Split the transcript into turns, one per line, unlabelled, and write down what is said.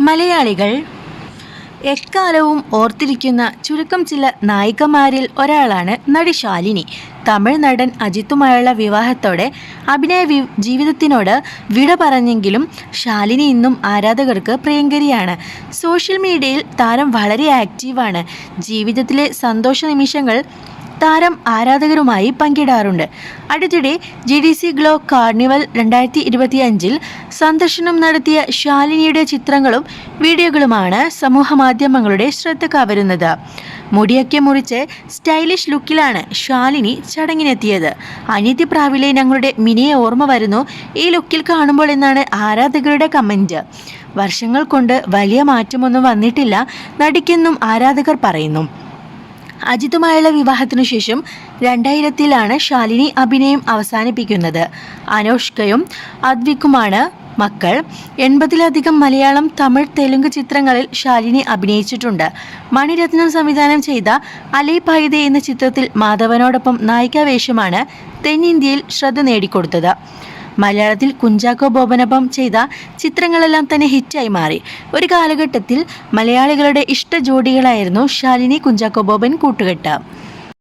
മലയാളികൾ എക്കാലവും ഓർത്തിരിക്കുന്ന ചുരുക്കം ചില നായികമാരിൽ ഒരാളാണ് നടി ശാലിനി. തമിഴ് നടൻ അജിത്തുമായുള്ള വിവാഹത്തോടെ അഭിനയ വി ജീവിതത്തിനോട് വിട പറഞ്ഞെങ്കിലും ശാലിനി ഇന്നും ആരാധകർക്ക് പ്രിയങ്കരിയാണ്. സോഷ്യൽ മീഡിയയിൽ താരം വളരെ ആക്റ്റീവാണ്. ജീവിതത്തിലെ സന്തോഷ നിമിഷങ്ങൾ താരം ആരാധകരുമായി പങ്കിടാറുണ്ട്. അടുത്തിടെ G D C glow carnival രണ്ടായിരത്തി ഇരുപത്തി അഞ്ചിൽ സന്ദർശനം നടത്തിയ ശാലിനിയുടെ ചിത്രങ്ങളും വീഡിയോകളുമാണ് സമൂഹ മാധ്യമങ്ങളുടെ ശ്രദ്ധ കവരുന്നത്. മുടിയൊക്കെ മുറിച്ച് സ്റ്റൈലിഷ് ലുക്കിലാണ് ശാലിനി ചടങ്ങിനെത്തിയത്. അനിത്യപ്രാവിലെ ഞങ്ങളുടെ മിനിയെ ഓർമ്മ വരുന്നു. ഈ ലുക്കിൽ കാണുമ്പോൾ എന്നാണ് ആരാധകരുടെ കമന്റ് വർഷങ്ങൾ കൊണ്ട് വലിയ മാറ്റമൊന്നും വന്നിട്ടില്ല നടിക്കെന്നും ആരാധകർ പറയുന്നു. അജിതുമായുള്ള വിവാഹത്തിനു ശേഷം രണ്ടായിരത്തിലാണ് ശാലിനി അഭിനയം അവസാനിപ്പിക്കുന്നത്. അനോഷ്കയും അദ്വിക്കുമാണ് മക്കൾ. എൺപതിലധികം മലയാളം തമിഴ് തെലുങ്ക് ചിത്രങ്ങളിൽ ശാലിനി അഭിനയിച്ചിട്ടുണ്ട്. മണിരത്നം സംവിധാനം ചെയ്ത അലൈ പൈതെ എന്ന ചിത്രത്തിൽ മാധവനോടൊപ്പം നായികാവേഷമാണ് തെന്നിന്ത്യയിൽ ശ്രദ്ധ നേടിക്കൊടുത്തത്. മലയാളത്തിൽ കുഞ്ചാക്കോ ബോബനൊപ്പം ചെയ്ത ചിത്രങ്ങളെല്ലാം തന്നെ ഹിറ്റായി മാറി. ഒരു കാലഘട്ടത്തിൽ മലയാളികളുടെ ഇഷ്ട ജോഡികളായിരുന്നു ശാലിനി കുഞ്ചാക്കോ ബോബൻ കൂട്ടുകെട്ട്.